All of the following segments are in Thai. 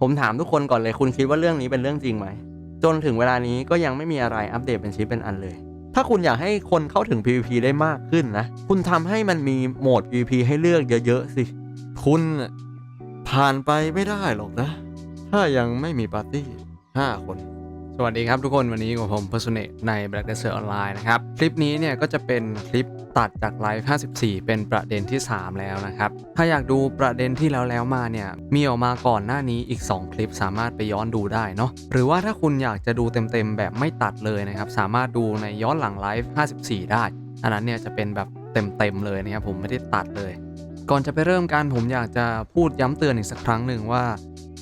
ผมถามทุกคนก่อนเลยคุณคิดว่าเรื่องนี้เป็นเรื่องจริงไหม จนถึงเวลานี้ก็ยังไม่มีอะไรอัปเดตเป็นชิ้นเป็นอันเลย ถ้าคุณอยากให้คนเข้าถึง PVP ได้มากขึ้นนะ คุณทำให้มันมีโหมด PVP ให้เลือกเยอะๆสิ คุณผ่านไปไม่ได้หรอกนะ ถ้ายังไม่มีปาร์ตี้5คน สวัสดีครับทุกคนวันนี้กับผม p e r s o n a t e ใน Black Desert Online นะครับ คลิปนี้เนี่ยก็จะเป็นคลิปตัดจากไลฟ์54 เป็นประเด็นที่ 3 แล้วนะครับ ถ้าอยากดูประเด็นที่แล้วแล้วมาเนี่ย มีออกมาก่อนหน้านี้อีก 2 คลิปสามารถไปย้อนดูได้เนาะหรือว่าถ้าคุณอยากจะดูเต็มๆแบบไม่ตัดเลยนะครับ สามารถดูในย้อนหลังไลฟ์54 ได้ อันนั้นเนี่ยจะเป็นแบบเต็มๆเลยนะครับผมไม่ได้ตัดเลย ก่อนจะไปเริ่มกันผมอยากจะพูดย้ำเตือนอีกสักครั้งหนึ่งว่า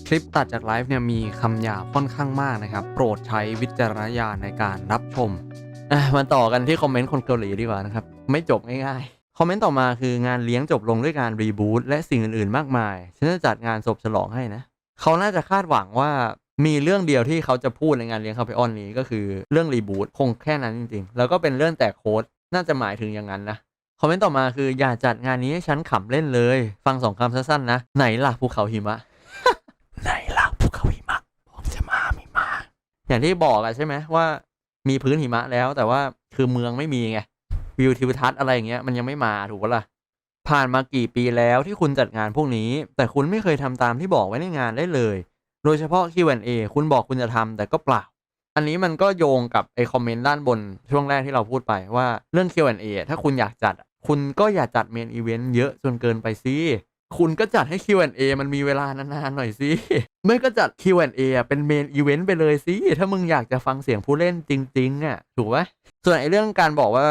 คลิปตัดจากไลฟ์เนี่ยมีคำหยาบค่อนข้างมากนะครับ โปรดใช้วิจารณญาณในการรับชมมาต่อกันที่คอมเมนต์คนเกาหลีดีกว่านะครับ ไม่จบง่ายๆ คอมเมนต์ต่อมาคืองานเลี้ยงจบลงด้วยการรีบูตและสิ่งอื่นๆ มากมาย ฉันจะจัดงานศพฉลองให้นะ เขาน่าจะคาดหวังว่ามีเรื่องเดียวที่เขาจะพูดในงานเลี้ยงคาเฟออนนี้ก็คือเรื่องรีบูตคงแค่นั้นจริงๆ แล้วก็เป็นเรื่องแตกโค้ดน่าจะหมายถึงอย่างนั้นนะคอมเมนต์ต่อมาคืออย่าจัดงานนี้ให้ฉันขำเล่นเลย ฟังสองคำสั้นๆนะไหนล่ะภูเขาหิมะ ไหนล่ะภูเขาหิมะผมจะมาไม่มา อย่างที่บอกอะใช่ไหมว่ามีพื้นหิมะแล้ว แต่ว่าคือเมืองไม่มีไงวิวทิวทัศน์อะไรอย่างเงี้ยมันยังไม่มาถูกปะล่ะผ่านมากี่ปีแล้วที่คุณจัดงานพวกนี้ แต่คุณไม่เคยทำตามที่บอกไว้ในงานได้เลย โดยเฉพาะ Q&A คุณบอกคุณจะทำแต่ก็เปล่า อันนี้มันก็โยงกับไอคอมเมนต์ด้านบนช่วงแรกที่เราพูดไปว่าเรื่อง Q&A ถ้าคุณอยากจัด คุณก็อย่าจัดเมนอีเวนต์เยอะจนเกินไปสิ คุณก็จัดให้ Q&A มันมีเวลานานๆหน่อยสิไม่ก็จัด Q&A เป็นเมนอีเวนต์ไปเลยสิ ถ้ามึงอยากจะฟังเสียงผู้เล่นจริงๆอะถูกไหมส่วนไอ้เรื่องการบอกว่า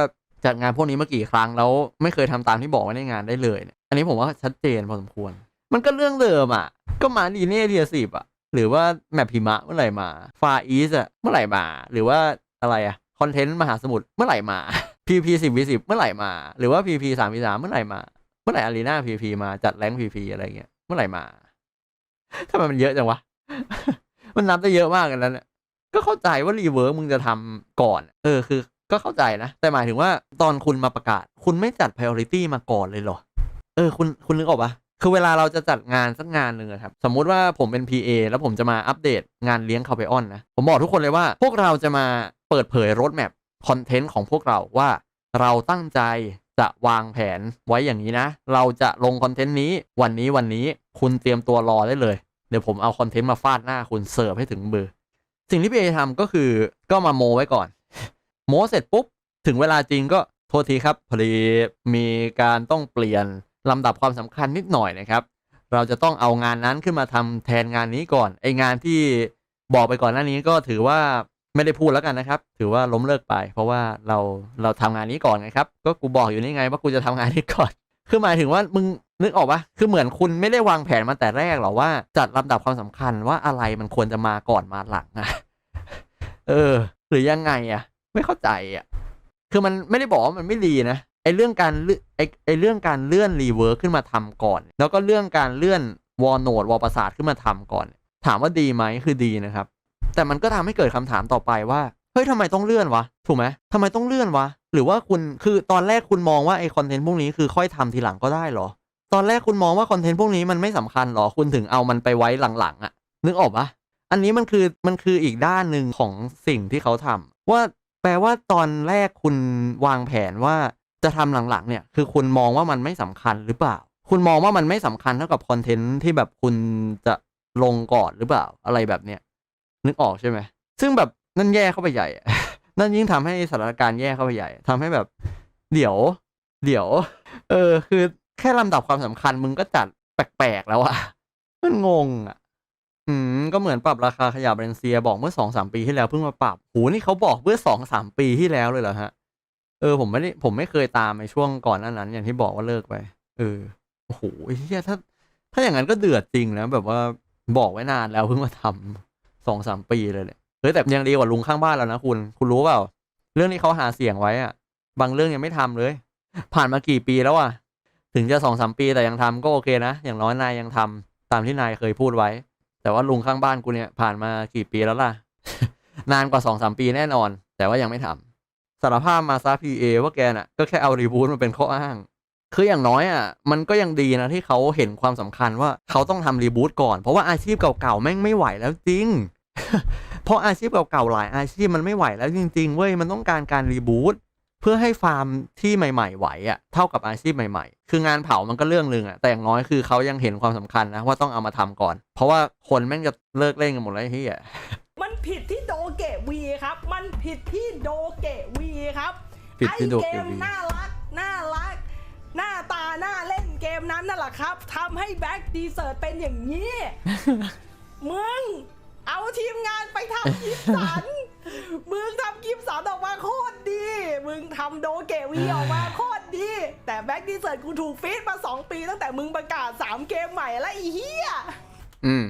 จัดงานพวกนี้มากี่ครั้งแล้วไม่เคยทำตามที่บอกไว้ในงานได้เลยเนี่ยอันนี้ผมว่าชัดเจนพอสมควร มันก็เรื่องเดิมอะ ก็มาดีเน่เทียสิบอะ หรือว่าแมปหิมะเมื่อไหร่มาฟาอีสอะเมื่อไหร่มา หรือว่าอะไรอะคอนเทนต์มหาสมุทรเมื่อไหร่มา PP สิบวีสิบเมื่อไหร่มา หรือว่า PP สามวีสามเมื่อไหร่มา เมื่อไหร่อารีนาพีพีมาจัดแรงพีพีอะไรเงี้ยเมื่อไหร่มาทำไมมันเยอะจังวะ มันนับได้เยอะมากกันแล้วเนี่ยก็เข้าใจว่ารีเวิร์มึงจะทำก่อน เออคือ ก็เข้าใจนะ แต่หมายถึงว่าตอนคุณมาประกาศ คุณไม่จัด priority มาก่อนเลยเหรอ เออ คุณคุณนึกออกปะคือเวลาเราจะจัดงานสักงานหนึ่งครับ สมมุติว่าผมเป็น PA แล้วผมจะมาอัปเดตงานเลี้ยงคาเฟออนนะ ผมบอกทุกคนเลยว่า พวกเราจะมาเปิดเผยรถแมพคอนเทนต์ของพวกเราว่า เราตั้งใจ จะวางแผนไว้อย่างนี้นะ เราจะลงคอนเทนต์นี้วันนี้วันนี้คุณเตรียมตัวรอได้เลย เดี๋ยวผมเอาคอนเทนต์มาฟาดหน้าคุณเสิร์ฟให้ถึงมือสิ่งที่พี่เอทำก็คือก็มาโมไว้ก่อน โมเสร็จปุ๊บ ถึงเวลาจริงก็โทษทีครับพอดีมีการต้องเปลี่ยนลำดับความสำคัญนิดหน่อยนะครับ เราจะต้องเอางานนั้นขึ้นมาทำแทนงานนี้ก่อนไองานที่บอกไปก่อนหน้านี้ก็ถือว่า ไม่ได้พูดแล้วกันนะครับ ถือว่าล้มเลิกไป เพราะว่าเราเราทำงานนี้ก่อนไงครับ ก็กูบอกอยู่นี่ไงว่ากูจะทำงานนี้ก่อน คือหมายถึงว่ามึงนึกออกปะคือเหมือนคุณไม่ได้วางแผนมาแต่แรกหรอว่าจัดลำดับความสำคัญว่าอะไรมันควรจะมาก่อนมาหลังอะเออ หรือยังไงอะไม่เข้าใจอะคือมันไม่ได้บอกว่ามันไม่ดีนะไอเรื่องการเลื่อไอไอเรื่องการเลื่อนรีเวิร์ขึ้นมาทำก่อน แล้วก็เรื่องการเลื่อนวอลโนดวอลประสาทขึ้นมาทำก่อน ถามว่าดีไหมคือดีนะครับ แต่มันก็ทำให้เกิดคำถามต่อไปว่า เฮ้ยทำไมต้องเลื่อนวะ ถูกไหมทำไมต้องเลื่อนวะ หรือว่าคุณ คือตอนแรกคุณมองว่าไอคอนเทนต์พวกนี้คือค่อยทำทีหลังก็ได้เหรอ ตอนแรกคุณมองว่าคอนเทนต์พวกนี้มันไม่สำคัญเหรอ คุณถึงเอามันไปไว้หลังๆอะนึกออกปะอันนี้มันคือ มันคืออีกด้านหนึ่งของสิ่งที่เขาทำว่าแปลว่าตอนแรกคุณวางแผนว่าจะทำหลังๆ เนี่ย คือคุณมองว่ามันไม่สำคัญหรือเปล่า คุณมองว่ามันไม่สำคัญเท่ากับคอนเทนต์ที่แบบคุณจะลงก่อนหรือเปล่า อะไรแบบเนี้ย นึกออกใช่ไหมซึ่งแบบนั่นแย่เข้าไปใหญ่ นั่นยิ่งทำให้สถานการณ์แย่เข้าไปใหญ่ทำให้แบบ เดี๋ยว เดี๋ยว เออ คือแค่ลำดับความสำคัญมึงก็จัดแปลกๆแล้วอะมันงงอะอืมก็เหมือนปรับราคาขยะเบรนเซียบอกเมื่อสองสามปีที่แล้วเพิ่งมาปรับโหนี่เขาบอกเมื่อสองสามปีที่แล้วเลยเหรอฮะ เออ ผมไม่ได้ผมไม่เคยตามในช่วงก่อนนั้นนั้น อย่างที่บอกว่าเลิกไป เออโอ้โหเฮียถ้า ถ้าอย่างนั้นก็เดือดจริงนะแบบว่าบอกไว้นานแล้วเพิ่งมาทำ สองสามปีเลยเนี่ยเฮ้ยแต่ยังดีกว่าลุงข้างบ้านแล้วนะคุณคุณรู้เปล่า เรื่องนี้เขาหาเสียงไว้อะบางเรื่องยังไม่ทำเลย ผ่านมากี่ปีแล้วอะถึงจะสองสามปีแต่ยังทำก็โอเคนะอย่างน้อยนายยังทำตามที่นายเคยพูดไว้ แต่ว่าลุงข้างบ้านกูเนี่ยผ่านมากี่ปีแล้วล่ะ นานกว่าสองสามปีแน่นอน แต่ว่ายังไม่ทำสารภาพมาซาพีเอว่าแกน่ะก็แค่เอารีบูทมาเป็นข้ออ้างคืออย่างน้อยอะมันก็ยังดีนะที่เขาเห็นความสำคัญว่าเขาต้องทำรีบูตก่อน เพราะว่าอาชีพเก่าๆแม่งไม่ไหวแล้วจริง เพราะอาชีพเก่าๆหลายอาชีพมันไม่ไหวแล้วจริงๆเว้ยมันต้องการการรีบูตเพื่อให้ฟาร์มที่ใหม่ๆไหวอะเท่ากับอาชีพใหม่ๆ คืองานเผามันก็เรื่องหนึ่งอะแต่อย่างน้อยคือเขายังเห็นความสำคัญนะว่าต้องเอามาทำก่อน เพราะว่าคนแม่งจะเลิกเล่นกันหมดแล้วไอ้เฮียมันผิดที่โดเกะวีครับ มันผิดที่โดเกะวีครับผิดที่โดเกะไอเกมวีน่ารักน่ารัก หน้าตาน่าเล่นเกมนั้นนั่นแหละครับทำให้แบ็กดีเซิร์ตเป็นอย่างนี้มึง เอาทีมงานไปทำกิฟสัน มึงทำกิฟสันออกมาโคตรดี มึงทำโดเกะวีออกมาโคตรดี แต่แบ็กดีเซิร์ตกูถูกฟีดมา 2 ปีตั้งแต่มึงประกาศ 3 เกมใหม่แล้วไอ้เหี้ย อืม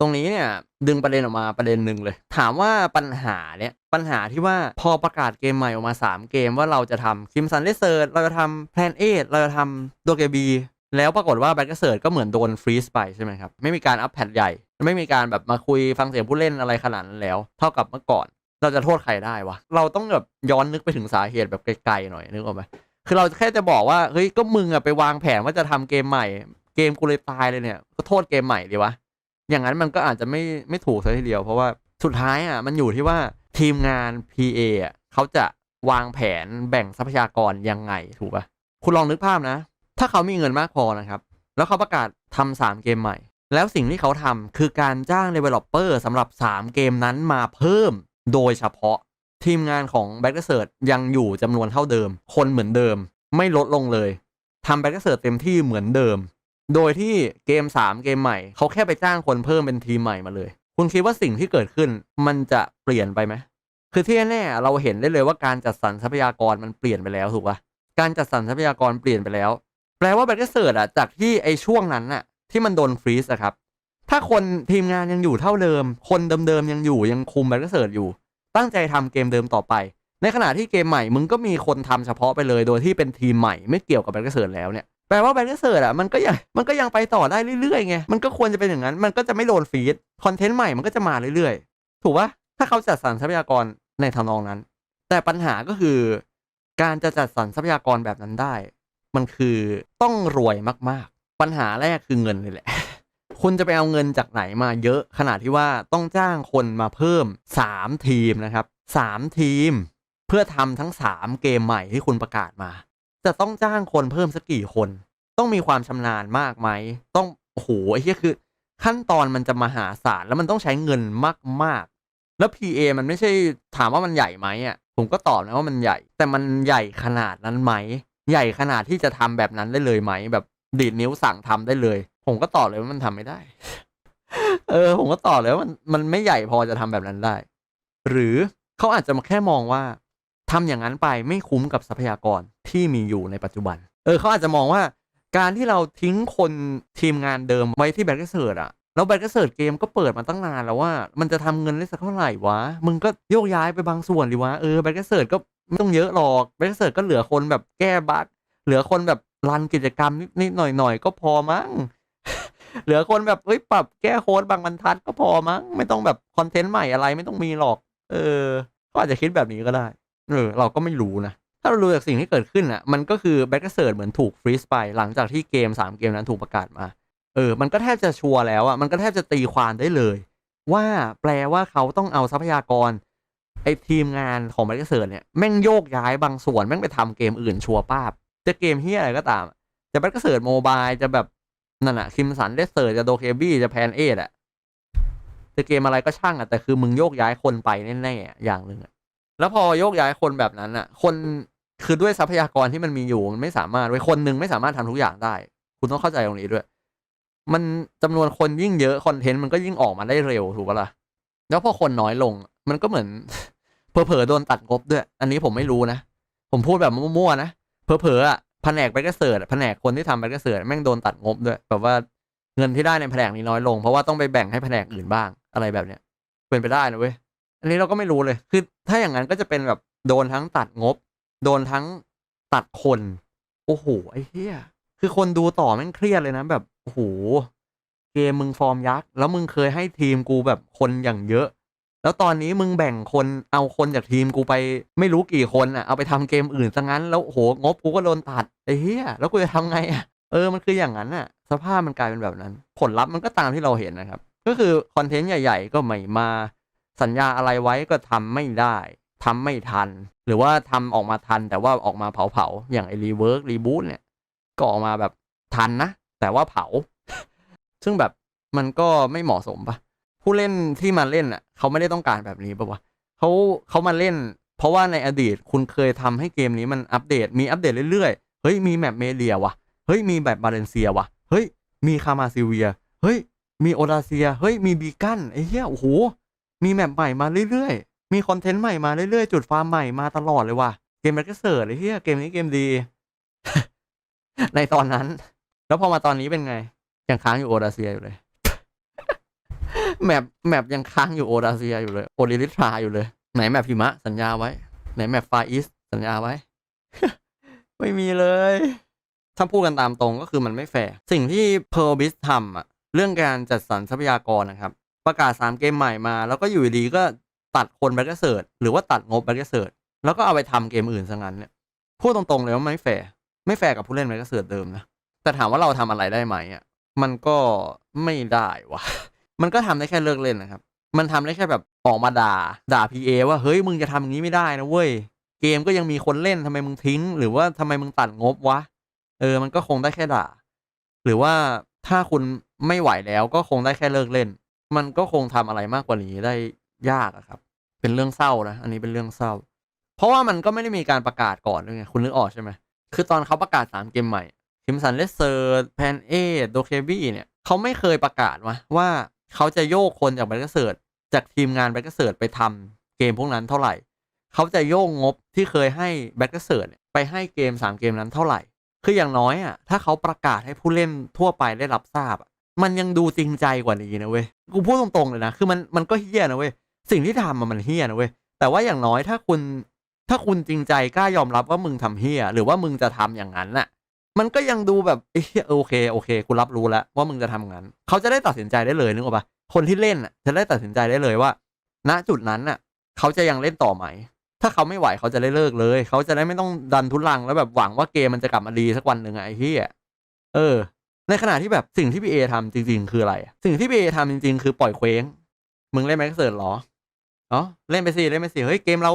ตรงนี้เนี่ย ดึงประเด็นออกมาประเด็นหนึ่งเลย ถามว่าปัญหาเนี่ยปัญหาที่ว่าพอประกาศเกมใหม่ออกมา 3 เกมว่าเราจะทำคิมซันเลเซอร์เราจะทำแพลนเอเราจะทำโดเกบี แล้วปรากฏว่าแบ็กเซิร์ก็เหมือนโดนฟรีซไปใช่ไหมครับ ไม่มีการอัพแพทใหญ่ ไม่มีการแบบมาคุยฟังเสียงผู้เล่นอะไรขนาดนั้นแล้ว เท่ากับเมื่อก่อน เราจะโทษใครได้วะ เราต้องแบบย้อนนึกไปถึงสาเหตุแบบไกลๆหน่อยนึกออกไหมคือเราแค่จะบอกว่าเฮ้ยก็มึงอะไปวางแผนว่าจะทำเกมใหม่ เกมกูเลยตายเลยเนี่ย ก็โทษเกมใหม่ดีวะอย่างนั้นมันก็อาจจะไม่ไม่ถูกซะทีเดียว เพราะว่าสุดท้ายอะมันอยู่ที่ว่าทีมงาน PA อะเขาจะวางแผนแบ่งทรัพยากรยังไงถูกปะคุณลองนึกภาพนะ ถ้าเขามีเงินมากพอนะครับ แล้วเขาประกาศทำสามเกมใหม่ แล้วสิ่งที่เขาทำคือการจ้าง Developer สำหรับ 3 เกมนั้นมาเพิ่มโดยเฉพาะทีมงานของ b a c k s e a r c h ยังอยู่จำนวนเท่าเดิม คนเหมือนเดิม ไม่ลดลงเลยทำ b a c k s e a r c h เต็มที่เหมือนเดิม โดยที่เกม 3 เกมใหม่ เขาแค่ไปจ้างคนเพิ่มเป็นทีมใหม่มาเลย คุณคิดว่าสิ่งที่เกิดขึ้นมันจะเปลี่ยนไปไหมคือที่แน่เราเห็นได้เลยว่าการจัดสรรทรัพยากรมันเปลี่ยนไปแล้วถูกปะการจัดสรรทรัพยากรเปลี่ยนไปแล้ว แปลว่าแบตเตอร์เซิร์อะจากที่ไอช่วงนั้นน่ะที่มันโดนฟรีซอะครับ ถ้าคนทีมงานยังอยู่เท่าเดิม คนเดิมๆยังอยู่ยังคุมแบตเตอร์เซิร์อยู่ ตั้งใจทำเกมเดิมต่อไป ในขณะที่เกมใหม่มึงก็มีคนทำเฉพาะไปเลย โดยที่เป็นทีมใหม่ไม่เกี่ยวกับแบตเตอร์เซิร์แล้วเนี่ยแปลว่าแบตเตอร์เซิร์อะมันก็ยังมันก็ยังไปต่อได้เรื่อยๆไงมันก็ควรจะเป็นอย่างนั้น มันก็จะไม่โดนฟีดคอนเทนต์ใหม่มันก็จะมาเรื่อยๆ ถูกปะถ้าเขาจัดสรรทรัพยากรในทำนองนั้น แต่ปัญหาก็คือ การจะจัดสรรทรัพยากรแบบนั้นได้ มันคือต้องรวยมากๆ ปัญหาแรกคือเงินเลยแหละ คุณจะไปเอาเงินจากไหนมาเยอะขนาดที่ว่าต้องจ้างคนมาเพิ่ม 3 ทีมนะครับ 3 ทีม เพื่อทำทั้ง 3 เกมใหม่ที่คุณประกาศมา จะต้องจ้างคนเพิ่มสักกี่คน ต้องมีความชำนาญมากไหม ต้องโอ้โหไอ้เหี้ยคือ ขั้นตอนมันจะมาหาศาลแล้วมันต้องใช้เงินมากๆ แล้ว PA มันไม่ใช่ถามว่ามันใหญ่ไหมอะผมก็ตอบนะว่ามันใหญ่ แต่มันใหญ่ขนาดนั้นไหม ใหญ่ขนาดที่จะทำแบบนั้นได้เลยไหม แบบดีดนิ้วสั่งทำได้เลย ผมก็ตอบเลยว่ามันทำไม่ได้ เออ ผมก็ตอบเลยว่ามันมันไม่ใหญ่พอจะทำแบบนั้นได้ หรือเขาอาจจะมาแค่มองว่าทำอย่างนั้นไปไม่คุ้มกับทรัพยากรที่มีอยู่ในปัจจุบัน เออเขาอาจจะมองว่า การที่เราทิ้งคนทีมงานเดิมไว้ที่แบ็กเซิร์ดอะแล้วแบ็กเซิร์ดเกมก็เปิดมาตั้งนานแล้วว่า มันจะทำเงินได้สักเท่าไหร่วะ มึงก็โยกย้ายไปบางส่วนดิวะ เออแบ็กเซิร์ดก็ ไม่ต้องเยอะหรอกแบ็กเซิร์ก็เหลือคนแบบแก้บั๊กเหลือคนแบบรันกิจกรรมนิดๆหน่อยๆก็พอมั้ง เหลือคนแบบเอ้ยปรับแก้โค้ดบางบรรทัดก็พอมั้ง ไม่ต้องแบบคอนเทนต์ใหม่อะไรไม่ต้องมีหรอก เออ ก็อาจจะคิดแบบนี้ก็ได้ เออ เราก็ไม่รู้นะ ถ้าเราดูจากสิ่งที่เกิดขึ้นอะ มันก็คือแบ็กเซิร์เหมือนถูกฟรีซไป หลังจากที่เกม 3 เกมนั้นถูกประกาศมา เออ มันก็แทบจะชัวร์แล้วอะ มันก็แทบจะตีความได้เลย ว่าแปลว่าเขาต้องเอาทรัพยากร ไอทีมงานของบ็กเซิร์เนี่ยแม่งโยกย้ายบางส่วนแม่งไปทำเกมอื่นชัวร์ป้าบ จะเกมเฮียอะไรก็ตามอะจะบ็กเซิร์โมบายจะแบบนั่นอะคิมสันเลสเซอร์จะโดเคบี้จะแพนเอทอะจะเกมอะไรก็ช่างอะแต่คือมึงโยกย้ายคนไปแน่ๆอะอย่างหนึ่งอะแล้วพอโยกย้ายคนแบบนั้นอะคนคือด้วยทรัพยากรที่มันมีอยู่มันไม่สามารถไว้คนหนึ่งไม่สามารถทำทุกอย่างได้ คุณต้องเข้าใจตรงนี้ด้วย มันจำนวนคนยิ่งเยอะคอนเทนต์มันก็ยิ่งออกมาได้เร็วถูกปะล่ะแล้วพอคนน้อยลง มันก็เหมือน เผลอๆโดนตัดงบด้วย อันนี้ผมไม่รู้นะ ผมพูดแบบมั่วๆนะเผลอๆอะแผนกแบ็กเซิร์แผนกคนที่ทำแบ็กเซิร์แม่งโดนตัดงบด้วยแบบว่าเงินที่ได้ในแผนกนี้น้อยลง เพราะว่าต้องไปแบ่งให้แผนกอื่นบ้างอะไรแบบเนี้ยเป็นไปได้นะเว้ยอันนี้เราก็ไม่รู้เลย คือถ้าอย่างนั้นก็จะเป็นแบบโดนทั้งตัดงบ โดนทั้งตัดคน โอ้โหไอ้เหี้ยคือคนดูต่อแม่งเครียดเลยนะแบบโอ้โหเกมมึงฟอร์มยักษ์แล้วมึงเคยให้ทีมกูแบบคนอย่างเยอะ แล้วตอนนี้มึงแบ่งคนเอาคนจากทีมกูไปไม่รู้กี่คนอะเอาไปทำเกมอื่นซะงั้นแล้วโหงบกูก็โดนตัดไอ้เหี้ยแล้วกูจะทำไงอะเออมันคืออย่างนั้นอะ สภาพมันกลายเป็นแบบนั้น ผลลัพธ์มันก็ตามที่เราเห็นนะครับ ก็คือคอนเทนต์ใหญ่ ๆ ก็ไม่มาสัญญาอะไรไว้ก็ทำไม่ได้ทำไม่ทัน หรือว่าทำออกมาทันแต่ว่าออกมาเผาๆอย่างไอ้รีเวิร์กรีบูตเนี่ยก็ออกมาแบบทันนะแต่ว่าเผา ซึ่งแบบมันก็ไม่เหมาะสมปะ ผู้เล่นที่มาเล่นอะ เขาไม่ได้ต้องการแบบนี้ปะวะเขาเขามาเล่น เพราะว่าในอดีตคุณเคยทำให้เกมนี้มันอัปเดต มีอัปเดตเรื่อยๆ เฮ้ยมีแมปเมเดียวะเฮ้ยมีแบบบาเลนเซียวะเฮ้ยมีคามาซิเวีย เฮ้ยมีโอดาเซีย เฮ้ยมีบีกันไอ้เหี้ยโอ้โหมีแมปใหม่มาเรื่อยๆ มีคอนเทนต์ใหม่มาเรื่อยๆ จุดฟาร์มใหม่มาตลอดเลยว่ะ เกมแบ็กเสิร์ตไอ้เหี้ยเกมนี้เกมดี ในตอนนั้น แล้วพอมาตอนนี้เป็นไง ยังค้างอยู่โอดาเซียอยู่เลย แมปแมปยังค้างอยู่โอดาเซียอยู่เลยโอลิลิทราอยู่เลย ไหนแมปหิมะสัญญาไว้ ไหนแมปฟาอิสสัญญาไว้ ไม่มีเลย ถ้าพูดกันตามตรงก็คือมันไม่แฟร์สิ่งที่เพ r ร์บิสทำอะเรื่องการจัดสรรทรัพยากรนะครับ ประกาศสามเกมใหม่มา แล้วก็อยู่ดีก็ตัดคนแบ็กเซิร์หรือว่าตัดงบแบ็กเซิร์แล้วก็เอาไปทำเกมอื่นซะงั้นเนี่ยพูดตรงๆเลยว่าไม่แฟร์ไม่แฟร์กับผู้เล่นแบ็กเซิร์เดิมนะแต่ถามว่าเราทำอะไรได้ไหมอะมันก็ไม่ได้วะ มันก็ทำได้แค่เลิกเล่นนะครับ มันทำได้แค่แบบออกมาด่า ด่าพีเอว่าเฮ้ยมึงจะทำอย่างนี้ไม่ได้นะเว้ย เกมก็ยังมีคนเล่นทำไมมึงทิ้ง หรือว่าทำไมมึงตัดงบวะ เออ มันก็คงได้แค่ด่า หรือว่าถ้าคุณไม่ไหวแล้วก็คงได้แค่เลิกเล่น มันก็คงทำอะไรมากกว่านี้ได้ยากอะครับ เป็นเรื่องเศร้านะ อันนี้เป็นเรื่องเศร้า เพราะว่ามันก็ไม่ได้มีการประกาศก่อนด้วยไง คุณนึกออกใช่ไหม คือตอนเขาประกาศสามเกมใหม่คิมสันเลสเซอร์ แพนเอโดเคบี้เนี่ย เขาไม่เคยประกาศมาว่า เขาจะโยกคนจากแบ็กเซิร์จากทีมงานแบ็กเซิร์ไปทำเกมพวกนั้นเท่าไหร่ เขาจะโยกงบที่เคยให้แบ็กเซิร์ไปให้เกม 3 เกมนั้นเท่าไหร่ คืออย่างน้อยอะถ้าเขาประกาศให้ผู้เล่นทั่วไปได้รับทราบอะมันยังดูจริงใจกว่านี้นะเว้ย กูพูดตรงๆเลยนะ คือมันมันก็เฮี้ยนะเว้ย สิ่งที่ทำมันมันเฮี้ยนะเว้ย แต่ว่าอย่างน้อยถ้าคุณถ้าคุณจริงใจกล้ายอมรับว่ามึงทำเฮี้ยหรือว่ามึงจะทำอย่างนั้นน่ะ มันก็ยังดูแบบเอ้ยโอเคโอเคกูรับรู้แล้วว่ามึงจะทำงั้น เขาจะได้ตัดสินใจได้เลยนึกออกปะคนที่เล่นจะได้ตัดสินใจได้เลยว่า ณจุดนั้นน่ะ เขาจะยังเล่นต่อไหม ถ้าเขาไม่ไหวเขาจะได้เลิกเลย เขาจะได้ไม่ต้องดันทุลังแล้วแบบหวังว่าเกมมันจะกลับมาดีสักวันหนึ่งไอ้เหี้ยเออ ในขณะที่แบบสิ่งที่พีเอทำจริง ๆ คืออะไร สิ่งที่พีเอทำจริง ๆ คือปล่อยเคว้ง มึงเล่นแม็กเซิร์หรออ๋อเล่นไปสิเล่นไปสิเฮ้ยเกมเรา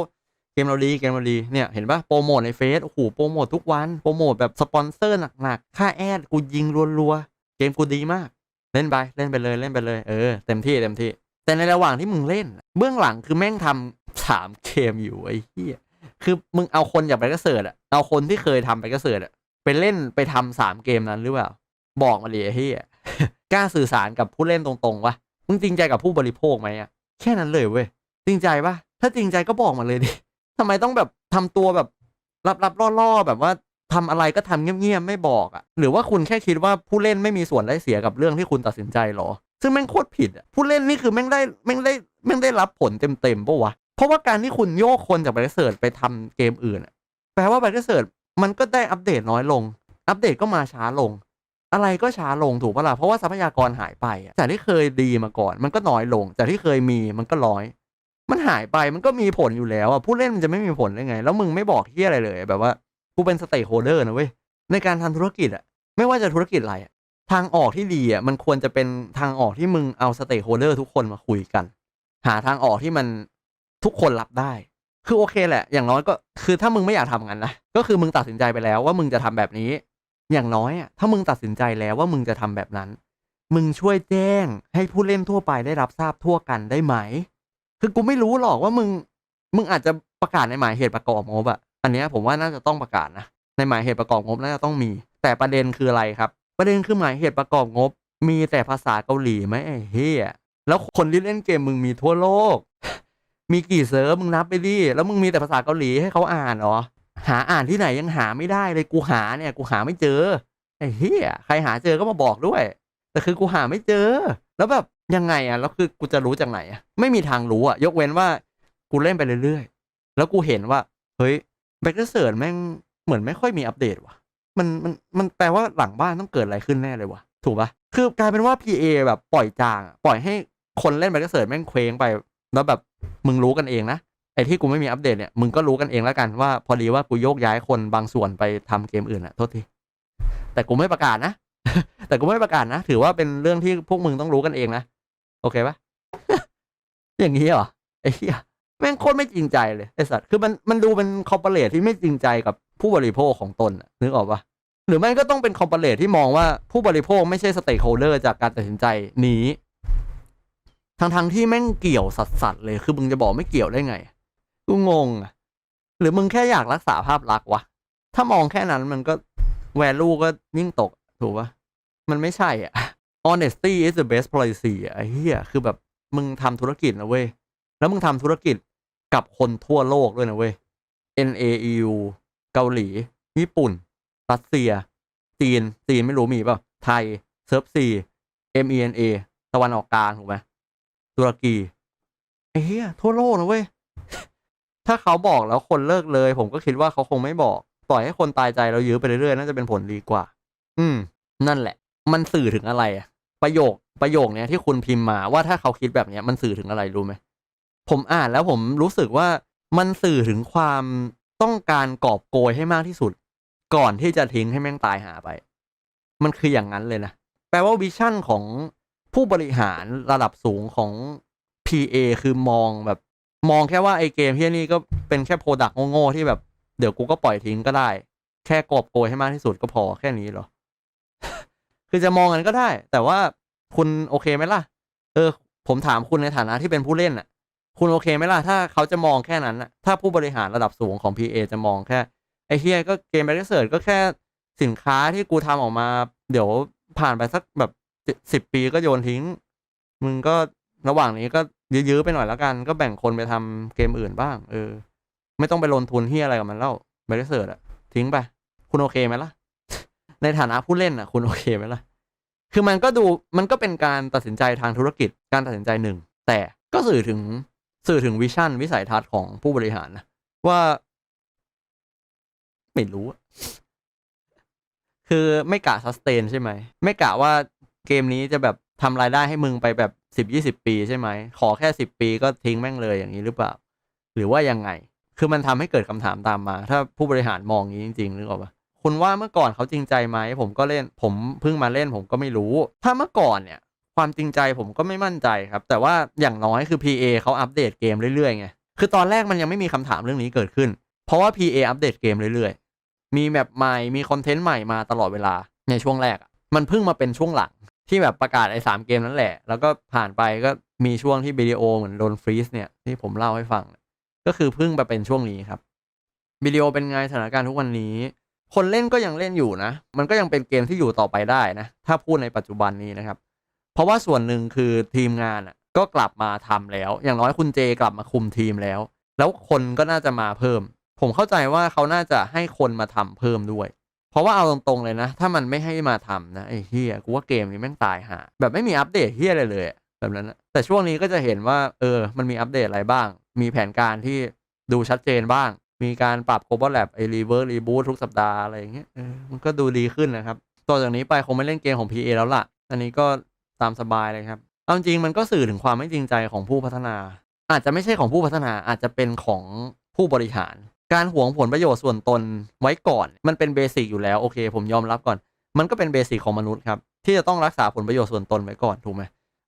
เกมเราดีเกมเราดีเนี่ยเห็นปะโปรโมทในเฟซโอ้โหโปรโมททุกวันโปรโมทแบบสปอนเซอร์หนักๆค่าแอดกูยิงรัวๆเกมกูดีมาก เล่นไปเล่นไปเลยเล่นไปเลยเออเต็มที่เต็มที่ แต่ในระหว่างที่มึงเล่น เบื้องหลังคือแม่งทำสามเกมอยู่ไอ้เหี้ยคือมึงเอาคนจากแบล็กเซิร์ดอะเอาคนที่เคยทำแบล็กเซิร์ดอะไปเล่นไปทำสามเกมนั้นหรือเปล่า บอกมาดิไอ้เหี้ยกล้าสื่อสารกับผู้เล่นตรงๆวะมึงจริงใจกับผู้บริโภคไหมอะแค่นั้นเลยเว้ยจริงใจปะถ้าจริงใจก็บอกมาเลยดิ ทำไมต้องแบบทำตัวแบบรับๆล่อๆแบบว่าทำอะไรก็ทำเงียบๆไม่บอกอะหรือว่าคุณแค่คิดว่าผู้เล่นไม่มีส่วนได้เสียกับเรื่องที่คุณตัดสินใจหรอ ซึ่งแม่งโคตรผิดอะผู้เล่นนี่คือแม่งได้แม่งได้แม่งได้รับผลเต็มๆปะวะเพราะว่าการที่คุณโยกคนจากแบล็กเซิร์ไปทำเกมอื่นอะแปลว่าแบล็กเซิร์มันก็ได้อัปเดตน้อยลง อัปเดตก็มาช้าลง อะไรก็ช้าลงถูกปะล่ะเพราะว่าทรัพยากรหายไปอะจากที่เคยดีมาก่อน มันก็น้อยลงจากที่เคยมีมันก็ร้อย มันหายไปมันก็มีผลอยู่แล้วอะผู้เล่นมันจะไม่มีผลได้ไง แล้วมึงไม่บอกเฮียอะไรเลย แบบว่ากูเป็นสเต็กโฮเดอร์นะเว้ยในการทำธุรกิจอะ ไม่ว่าจะธุรกิจอะไรทางออกที่ดีอะมันควรจะเป็นทางออกที่มึงเอาสเต็กโฮเดอร์ทุกคนมาคุยกัน หาทางออกที่มันทุกคนรับได้ คือโอเคแหละ อย่างน้อยก็คือถ้ามึงไม่อยากทำงั้นนะก็คือมึงตัดสินใจไปแล้วว่ามึงจะทำแบบนี้ อย่างน้อยอะถ้ามึงตัดสินใจแล้วว่ามึงจะทำแบบนั้น มึงช่วยแจ้งให้ผู้เล่นทั่วไปได้รับทราบทั่วกันได้ไหม คือกูไม่รู้หรอกว่ามึง มึงอาจจะประกาศในหมายเหตุประกอบงบอะอันเนี้ยผมว่าน่าจะต้องประกาศนะ ในหมายเหตุประกอบงบน่าจะต้องมี แต่ประเด็นคืออะไรครับ ประเด็นคือหมายเหตุประกอบงบ มีแต่ภาษาเกาหลีไหมไอ้เฮียแล้วคนที่เล่นเกมมึงมีทั่วโลก มีกี่เซิร์ฟมึงนับไปดิ แล้วมึงมีแต่ภาษาเกาหลีให้เขาอ่านเหรอ หาอ่านที่ไหนยังหาไม่ได้เลย กูหาเนี่ย กูหาไม่เจอ ไอ้เฮียใครหาเจอก็มาบอกด้วย แต่คือกูหาไม่เจอ แล้วแบบยังไงอะแล้วคือกูจะรู้จากไหนอะไม่มีทางรู้อะยกเว้นว่ากูเล่นไปเรื่อยๆ แล้วกูเห็นว่า เฮ้ยแบ็กเซิร์แม่งเหมือนไม่ค่อยมีอัปเดตว่ะมันมันมันแปลว่าหลังบ้านต้องเกิดอะไรขึ้นแน่เลยว่ะถูกปะคือกลายเป็นว่า PA แบบปล่อยจาง ปล่อยให้คนเล่นแบ็กเซิร์แม่งเคว้งไป แล้วแบบมึงรู้กันเองนะไอ้ที่กูไม่มีอัปเดตเนี่ยมึงก็รู้กันเองแล้วกันว่าพอดีว่ากูโยกย้ายคนบางส่วนไปทำเกมอื่นอะโทษทีแต่กูไม่ประกาศนะ แต่กูไม่ประกาศนะ ถือว่าเป็นเรื่องที่พวกมึงต้องรู้กันเองนะ โอเคปะอย่างนี้เหรอไอ้เหี้ยแม่งโคตรไม่จริงใจเลยไอ้สัตว์คือมันมันดูเป็นคอร์ปอเรทที่ไม่จริงใจกับผู้บริโภคของตนนึกออกปะหรือไม่ก็ต้องเป็นคอร์ปอเรทที่มองว่าผู้บริโภคไม่ใช่สเต็กโฮเดอร์จากการตัดสินใจนี้ทั้งทงที่แม่งเกี่ยวสัสๆเลย คือมึงจะบอกไม่เกี่ยวได้ไง กูงงอะหรือมึงแค่อยากรักษาภาพลักษณ์วะ ถ้ามองแค่นั้นมันก็แวลูก็ยิ่งตก ถูกปะ มันไม่ใช่อะ honesty is the best policy อะไอ้เหี้ยคือแบบมึงทำธุรกิจนะเว้ย แล้วมึงทำธุรกิจกับคนทั่วโลกด้วยนะเว้ย NAEU เกาหลี ญี่ปุ่น รัสเซีย จีน จีนไม่รู้มีเปล่า ไทย เซิร์ฟซี MENA ตะวันออกกลางถูกไหมตุรกีไอ้เหี้ยทั่วโลกนะเว้ย ถ้าเขาบอกแล้วคนเลิกเลย ผมก็คิดว่าเขาคงไม่บอก ปล่อยให้คนตายใจเรายื้อไปเรื่อยๆ น่าจะเป็นผลดีกว่า อืม นั่นแหละ มันสื่อถึงอะไรอะประโยคประโยคเนี้ยที่คุณพิมพ์มาว่าถ้าเขาคิดแบบเนี้ยมันสื่อถึงอะไรรู้ไหมผมอ่านแล้วผมรู้สึกว่ามันสื่อถึงความต้องการกอบโกยให้มากที่สุด ก่อนที่จะทิ้งให้แม่งตายหาไป มันคืออย่างนั้นเลยนะ แปลว่าวิชั่นของผู้บริหารระดับสูงของ PA คือมองแบบมองแค่ว่าไอเกมที่นี่ก็เป็นแค่โปรดักต์โง่ๆที่แบบ เดี๋ยวกูก็ปล่อยทิ้งก็ได้ แค่กอบโกยให้มากที่สุดก็พอแค่นี้เหรอ คือจะมองกันก็ได้ แต่ว่าคุณโอเคไหมล่ะ เออ ผมถามคุณในฐานะที่เป็นผู้เล่นอะ คุณโอเคไหมล่ะ ถ้าเขาจะมองแค่นั้นอะ ถ้าผู้บริหารระดับสูงของ PA จะมองแค่ ไอ้เฮียก็เกมแบล็กเซิร์ก็แค่สินค้าที่กูทำออกมา เดี๋ยวผ่านไปสักแบบสิบปีก็โยนทิ้ง มึงก็ระหว่างนี้ก็ยื้อๆไปหน่อยแล้วกัน ก็แบ่งคนไปทำเกมอื่นบ้าง เออ ไม่ต้องไปลงทุนที่อะไรกับมันเล่าแบล็กเซิร์อะทิ้งไป คุณโอเคไหมล่ะ ในฐานะผู้เล่นอะ คุณโอเคไหมล่ะ คือมันก็ดูมันก็เป็นการตัดสินใจทางธุรกิจการตัดสินใจหนึ่ง แต่ก็สื่อถึงสื่อถึงวิชั่นวิสัยทัศน์ของผู้บริหารนะว่า ไม่รู้คือไม่กะสเตนใช่ไหม ไม่กะว่าเกมนี้จะแบบทำรายได้ให้มึงไปแบบสิบยี่สิบปีใช่ไหม ขอแค่สิบปีก็ทิ้งแม่งเลยอย่างนี้หรือเปล่า หรือว่ายังไง คือมันทำให้เกิดคำถามตามมา ถ้าผู้บริหารมองอย่างนี้จริงๆนึกออกปะ คุณว่าเมื่อก่อนเขาจริงใจไหมผมก็เล่นผมเพิ่งมาเล่นผมก็ไม่รู้ ถ้าเมื่อก่อนเนี่ย ความจริงใจผมก็ไม่มั่นใจครับ แต่ว่าอย่างน้อยคือ PA เขาอัปเดตเกมเรื่อยๆไงคือตอนแรกมันยังไม่มีคำถามเรื่องนี้เกิดขึ้น เพราะว่า PA อัปเดตเกมเรื่อยๆ มีแมปใหม่มีคอนเทนต์ใหม่มาตลอดเวลาในช่วงแรก มันเพิ่งมาเป็นช่วงหลังที่แบบประกาศไอ้สามเกมนั่นแหละ แล้วก็ผ่านไปก็มีช่วงที่วิดีโอเหมือนโดนฟรีซเนี่ยที่ผมเล่าให้ฟัง ก็คือเพิ่งมาเป็นช่วงนี้ครับวิดีโอเป็นไงสถานการณ์ทุกวันนี้ คนเล่นก็ยังเล่นอยู่นะ มันก็ยังเป็นเกมที่อยู่ต่อไปได้นะ ถ้าพูดในปัจจุบันนี้นะครับ เพราะว่าส่วนหนึ่งคือทีมงานอะก็กลับมาทำแล้ว อย่างน้อยคุณเจกลับมาคุมทีมแล้ว แล้วคนก็น่าจะมาเพิ่ม ผมเข้าใจว่าเขาน่าจะให้คนมาทำเพิ่มด้วย เพราะว่าเอาตรงๆเลยนะ ถ้ามันไม่ให้มาทำนะไอ้เฮียกูว่าเกมนี้แม่งตายหาแบบไม่มีอัปเดตเฮียอะไรเลยแบบนั้นนะแต่ช่วงนี้ก็จะเห็นว่า เออ มันมีอัปเดตอะไรบ้าง มีแผนการที่ดูชัดเจนบ้าง มีการปรับ global lab ไอรีเวิร์รีบูททุกสัปดาห์อะไรอย่างเงี้ยมันก็ดูดีขึ้นนะครับต่อจากนี้ไปคงไม่เล่นเกมของ PA แล้วล่ะ อันนี้ก็ตามสบายเลยครับเอาจริงมันก็สื่อถึงความไม่จริงใจของผู้พัฒนา อาจจะไม่ใช่ของผู้พัฒนาอาจจะเป็นของผู้บริหาร การหวงผลประโยชน์ส่วนตนไว้ก่อน มันเป็นเบสิกอยู่แล้วโอเค ผมยอมรับก่อน มันก็เป็นเบสิกของมนุษย์ครับที่จะต้องรักษาผลประโยชน์ส่วนตนไว้ก่อนถูกไหม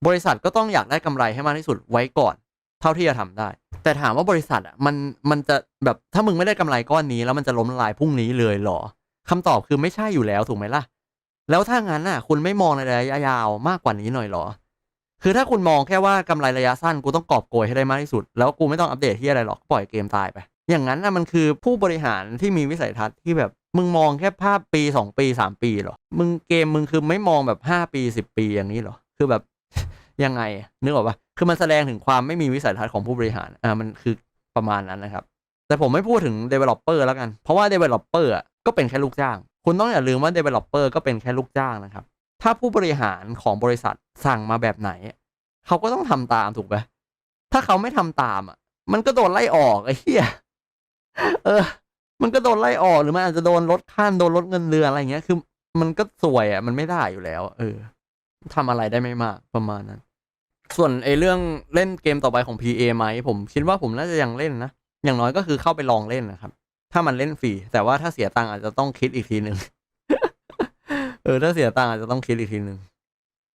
บริษัทก็ต้องอยากได้กำไรให้มากที่สุดไว้ก่อน เท่าที่จะทำได้ แต่ถามว่าบริษัทอะมันมันจะแบบถ้ามึงไม่ได้กำไรก้อนนี้ แล้วมันจะล้มละลายพรุ่งนี้เลยเหรอคำตอบคือไม่ใช่อยู่แล้วถูกไหมล่ะ แล้วถ้างั้นน่ะ คุณไม่มองในระยะยาวมากกว่านี้หน่อยเหรอ คือถ้าคุณมองแค่ว่ากำไรระยะสั้นกูต้องกอบโกยให้ได้มากที่สุด แล้วกูไม่ต้องอัปเดตที่อะไรหรอกปล่อยเกมตายไป อย่างนั้นน่ะมันคือผู้บริหารที่มีวิสัยทัศน์ที่แบบมึงมองแค่ภาพปีสองปีสามปีเหรอ มึงเกมมึงคือไม่มองแบบห้าปีสิบปีอย่างนี้เหรอ คือแบบ ยังไงนึกออกปะคือมันแสดงถึงความไม่มีวิสัยทัศน์ของผู้บริหารอ่ามันคือประมาณนั้นนะครับ แต่ผมไม่พูดถึง developer แล้วกัน เพราะว่า developer อะก็เป็นแค่ลูกจ้าง คุณต้องอย่าลืมว่า developer ก็เป็นแค่ลูกจ้างนะครับ ถ้าผู้บริหารของบริษัทสั่งมาแบบไหน เขาก็ต้องทำตามถูกไหมถ้าเขาไม่ทำตามอะ มันก็โดนไล่ออกไอ้เหี้ยเออ มันก็โดนไล่ออกหรือมันอาจจะโดนลดขั้นโดนลดเงินเดือนอะไรเงี้ย คือ มันก็สวยอะ มันไม่ได้อยู่แล้ว เออทำอะไรได้ไม่มากประมาณนั้น ส่วนไอ้เรื่องเล่นเกมต่อไปของ PA ไหมผมคิดว่าผมน่าจะยังเล่นนะ อย่างน้อยก็คือเข้าไปลองเล่นนะครับ ถ้ามันเล่นฟรีแต่ว่าถ้าเสียตังค์อาจจะต้องคิดอีกทีหนึ่งเออถ้าเสียตังค์อาจจะต้องคิดอีกทีหนึ่ง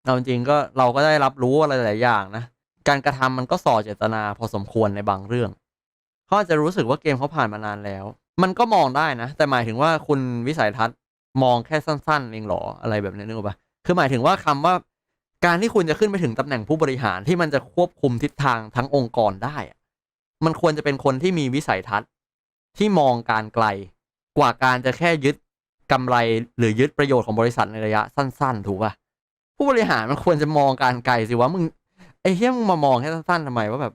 เอาจริงก็เราก็ได้รับรู้อะไรหลายอย่างนะการกระทำมันก็ส่อเจตนาพอสมควรในบางเรื่องเขาอาจจะรู้สึกว่าเกมเขาผ่านมานานแล้ว มันก็มองได้นะ แต่หมายถึงว่าคุณวิสัยทัศน์มองแค่สั้นๆเองหรออะไรแบบนี้นึกออกปะคือหมายถึงว่าคำว่า การที่คุณจะขึ้นไปถึงตำแหน่งผู้บริหารที่มันจะควบคุมทิศทางทั้งองค์กรได้มันควรจะเป็นคนที่มีวิสัยทัศน์ที่มองการไกลกว่าการจะแค่ยึดกำไรหรือยึดประโยชน์ของบริษัทในระยะสั้น ๆ ถูกปะผู้บริหารมันควรจะมองการไกลสิว่ามึงไอ้เหี้ยมึงมามองแค่สั้นๆทำไมว่าแบบ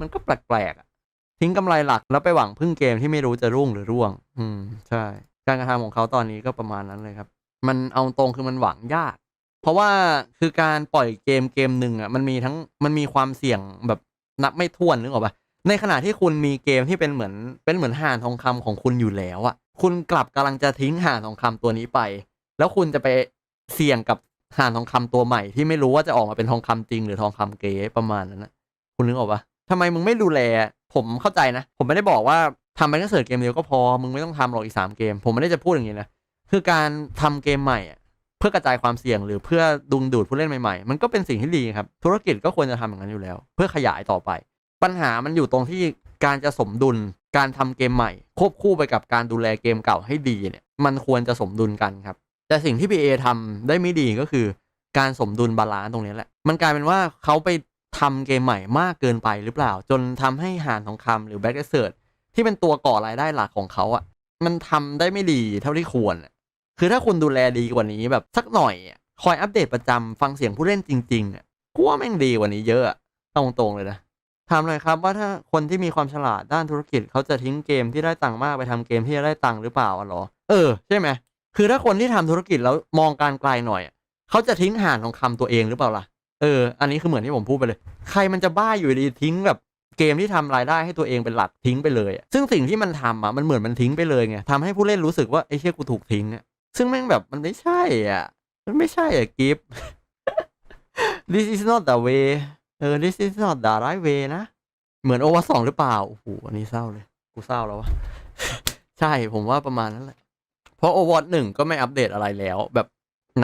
มันก็แปลกๆทิ้งกำไรหลักแล้วไปหวังพึ่งเกมที่ไม่รู้จะรุ่งหรือร่วง อืม ใช่ การกระทำของเขาตอนนี้ก็ประมาณนั้นเลยครับ มันเอาตรงคือมันหวังยาก เพราะว่าคือการปล่อยเกมเกมหนึ่งอะมันมีทั้งมันมีความเสี่ยงแบบนับไม่ถ้วนนึกออกปะในขณะที่คุณมีเกมที่เป็นเหมือนเป็นเหมือนห่านทองคำของคุณอยู่แล้วอะคุณกลับกำลังจะทิ้งห่านทองคำตัวนี้ไป แล้วคุณจะไปเสี่ยงกับห่านทองคำตัวใหม่ที่ไม่รู้ว่าจะออกมาเป็นทองคำจริงหรือทองคำเก๊ประมาณนั้นนะคุณนึกออกปะทำไมมึงไม่ดูแล ผมเข้าใจนะ ผมไม่ได้บอกว่าทำไปแค่เสิร์ชเกมเดียวก็พอ มึงไม่ต้องทำหรอกอีกสามเกม ผมไม่ได้จะพูดอย่างนี้นะ คือการทำเกมใหม่อะ พื่อกระจายความเสี่ยงหรือเพื่อดึงดูดผู้เล่นใหม่ๆ มันก็เป็นสิ่งที่ดีครับ ธุรกิจก็ควรจะทำอย่างนั้นอยู่แล้ว เพื่อขยายต่อไป ปัญหามันอยู่ตรงที่การจะสมดุลการทำเกมใหม่ ควบคู่ไปกับการดูแลเกมเก่าให้ดีเนี่ยมันควรจะสมดุลกันครับ แต่สิ่งที่ PA ทำได้ไม่ดีก็คือ การสมดุลบาลานซ์ตรงนี้แหละ มันกลายเป็นว่าเขาไปทำเกมใหม่มากเกินไปหรือเปล่า จนทำให้หานทองคำหรือแบ็กเซอร์ที่เป็นตัวก่อรายได้หลักของเขาอะมันทำได้ไม่ดีเท่าที่ควร คือถ้าคุณดูแลดีกว่านี้แบบสักหน่อยอะคอยอัปเดตประจำฟังเสียงผู้เล่นจริงๆอะกูว่าแม่งดีกว่านี้เยอะอตรงๆเลยนะถามหน่อยครับว่าถ้าคนที่มีความฉลาดด้านธุรกิจเขาจะทิ้งเกมที่ได้ตังค์มากไปทำเกมที่จะได้ตังค์หรือเปล่าอะหรอ เออใช่ไหมคือถ้าคนที่ทำธุรกิจแล้วมองการไกลหน่อยเขาจะทิ้งห่านทองคำตัวเองหรือเปล่าล่ะเออ อันนี้คือเหมือนที่ผมพูดไปเลย ใครมันจะบ้าอยู่ดีทิ้งแบบเกมที่ทำรายได้ให้ตัวเองเป็นหลักทิ้งไปเลย ซึ่งสิ่งที่มันทำอะมันเหมือนมันทิ้งไปเลยไงทำให้ผู้เล่นรู้สึกว่าไอ้เชี่ยกูถูกทิ้งอะ ซึ่งแม่งแบบมันไม่ใช่อะ มันไม่ใช่อะกิฟ this is not the way เออ this is not the right way นะ เหมือนโอวาสองหรือเปล่า โอ้โห อันนี้เศร้าเลย กูเศร้าแล้ววะ ใช่ ผมว่าประมาณนั้นแหละ เพราะโอวอตหนึ่งก็ไม่อัปเดตอะไรแล้ว แบบ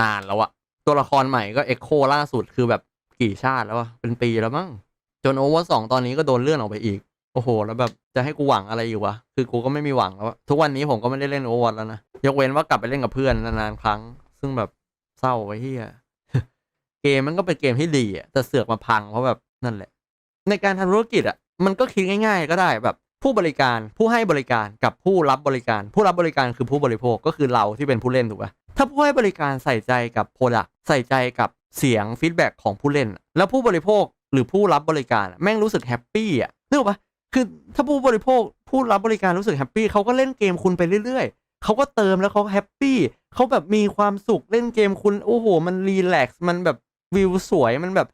นานแล้วอะตัวละครใหม่ก็เอ็กโคล่าสุดคือแบบกี่ชาติแล้วอะเป็นปีแล้วมั้ง จนโอเวอร์สองตอนนี้ก็โดนเลื่อนออกไปอีก โอ้โห แล้วแบบจะให้กูหวังอะไรอยู่วะ คือกูก็ไม่มีหวังแล้วอะทุกวันนี้ผมก็ไม่ได้เล่นโอวอร์แล้วนะ ยกเว้นว่ากลับไปเล่นกับเพื่อนนานๆครั้ง ซึ่งแบบเศร้าไว้เฮียเกมมันก็เป็นเกมที่ดีอะแต่เสือกมาพังเพราะแบบนั่นแหละ ในการทำธุรกิจอะมันก็คิดง่าย ๆ ก็ได้แบบผู้บริการผู้ให้บริการกับผู้รับบริการ ผู้รับบริการคือผู้บริโภคก็คือเราที่เป็นผู้เล่นถูกปะถ้าผู้ให้บริการใส่ใจกับโปรดักใส่ใจกับเสียงฟีดแบ็กของผู้เล่น แล้วผู้บริโภคหรือผู้รับบริการแม่งรู้สึกแฮปปี้อะนึกออกปะ คือถ้าผู้บริโภคผู้รับบริการรู้สึกแฮปปี้เขาก็เล่นเกมคุณไปเรื่อยๆเขาก็เติมแล้วเขาแฮปปี้เขาแบบมีความสุขเล่นเกมคุณโอ้โห มันรีแลกซ์มันแบบวิวสวยมันแบบ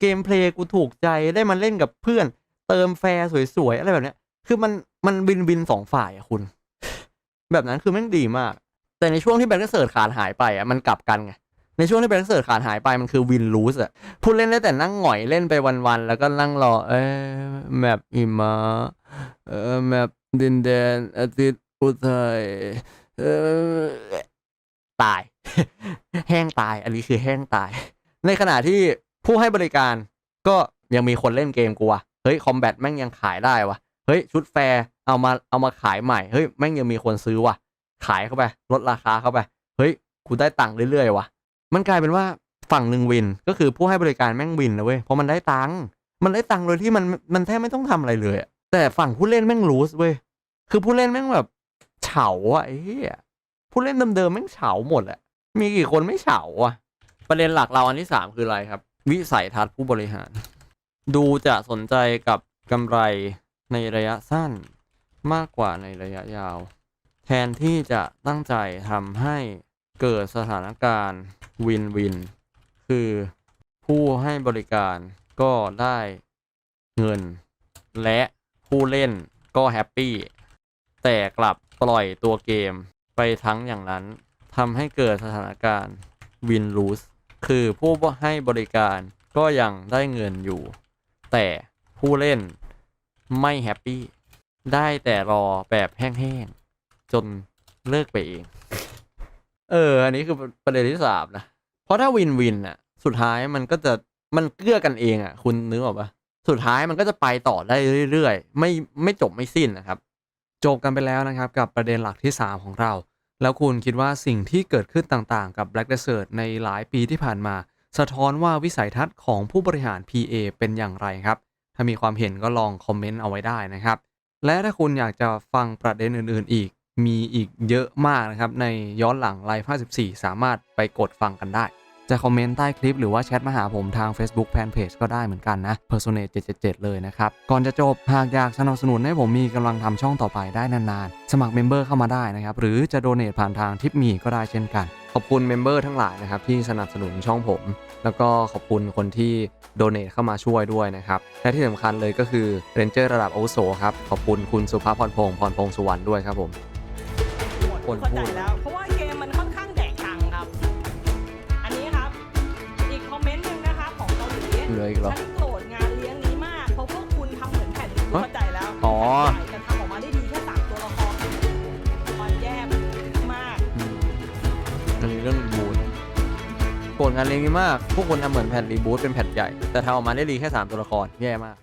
เกมเพลย์กูถูกใจได้มาเล่นกับเพื่อน เติมแฟร์สวยๆอะไรแบบเนี้ย คือมันมันวินวินสองฝ่ายอะคุณ แบบนั้นคือแม่งดีมาก แต่ในช่วงที่แบงค์เสิร์ตขาดหายไปอะมันกลับกันไง ในช่วงที่แบงค์เสิร์ขาดหายไปมันคือวินลูสอะผู้เล่นได้แต่นั่งหงอยเล่นไปวันๆ แล้วก็นั่งรอ เอ้แมปหิมะเออแมปดินแดนอาทิตย์อุทัยเออตาย แห้งตาย อันนี้คือแห้งตาย ในขณะที่ผู้ให้บริการก็ยังมีคนเล่นเกมกูอะเฮ้ยคอมแบทแม่งยังขายได้วะเฮ้ยชุดแฟร์เอามาเอามาขายใหม่เฮ้ยแม่งยังมีคนซื้อว่ะขายเข้าไป ลดราคาเข้าไป เฮ้ยกูได้ตังค์เรื่อยๆว่ะ มันกลายเป็นว่าฝั่งหนึ่งวินก็คือผู้ให้บริการแม่งวินนะเว้ยเพราะมันได้ตังค์มันได้ตังค์โดยที่มันมันแทบไม่ต้องทำอะไรเลยแต่ฝั่งผู้เล่นแม่งรูสเว้ยคือผู้เล่นแม่งแบบเฉาอะไอ้เหี้ยผู้เล่นเดิมๆแม่งเฉาหมดอะมีกี่คนไม่เฉาอะประเด็นหลักเราอันที่สามคืออะไรครับ วิสัยทัศน์ผู้บริหาร ดูจะสนใจกับกำไรในระยะสั้นมากกว่าในระยะยาว แทนที่จะตั้งใจทำให้ เกิดสถานการณ์วินวิน คือผู้ให้บริการก็ได้เงิน และผู้เล่นก็แฮปปี้ แต่กลับปล่อยตัวเกมไปทั้งอย่างนั้นทำให้เกิดสถานการณ์วินลูสคือผู้ให้บริการก็ยังได้เงินอยู่ แต่ผู้เล่นไม่แฮปปี้ ได้แต่รอแบบแห้งๆ จนเลิกไปเอง เออ อันนี้คือประเด็นที่สามนะ เพราะถ้าวินวินอะ สุดท้ายมันก็จะมันเกื้อกันเองอะ คุณนึกออกปะสุดท้ายมันก็จะไปต่อได้เรื่อยๆ ไม่ไม่จบไม่สิ้นนะครับ จบกันไปแล้วนะครับ กับประเด็นหลักที่ 3 ของเรา แล้วคุณคิดว่าสิ่งที่เกิดขึ้นต่างๆ กับ Black Desert ในหลายปีที่ผ่านมา สะท้อนว่าวิสัยทัศน์ของผู้บริหาร PA เป็นอย่างไรครับ ถ้ามีความเห็นก็ลองคอมเมนต์เอาไว้ได้นะครับ และถ้าคุณอยากจะฟังประเด็นอื่นๆ อีก มีอีกเยอะมากนะครับ ในย้อนหลังไลฟ์54 สามารถไปกดฟังกันได้ จะคอมเมนต์ใต้คลิปหรือว่าแชทมาหาผมทาง Facebook Fanpage ก็ได้เหมือนกันนะ Personate 777 เลยนะครับ ก่อนจะจบ หากอยากสนับสนุนให้ผมมีกำลังทำช่องต่อไปได้นานๆ สมัครเมมเบอร์เข้ามาได้นะครับ หรือจะโดเน a ผ่านทางทิปมีก็ได้เช่นกัน ขอบคุณเมมเบอร์ทั้งหลายนะครับที่สนับสนุนช่องผม แล้วก็ขอบคุณคนที่โดเน a เข้ามาช่วยด้วยนะครับ และที่สำคัญเลยก็คือเรนเจอร์ระดับอาวุโสครับขอบคุณคุณสุภาพรพงศ์พรพงศ์สุวรรณด้วยครับผม คนเข้าพูใจด แล้ว เพราะว่าเกมมันค่อนข้างแดกดังครับ อันนี้ครับ อีกคอมเมนต์หนึ่งนะคะของเกาหลีเหลืออีกเหรอ ฉันโกรธงานเลี้ยงนี้มาก เพราะพวกคุณทำเหมือนแผ่นดินฮะเข้าใจแล้วอ๋อแผ่นใหญ่แต่ทำออกมาได้ดีแค่สามตัวละครมันแย่มาก อืมอันนี้เรื่องรีบูทโกรธงานเลี้ยงนี้มาก พวกคนทำเหมือนแผ่นรีบูทเป็นแผ่นใหญ่ แต่ทำออกมาได้ดีแค่ 3 ตัวละคร แย่มาก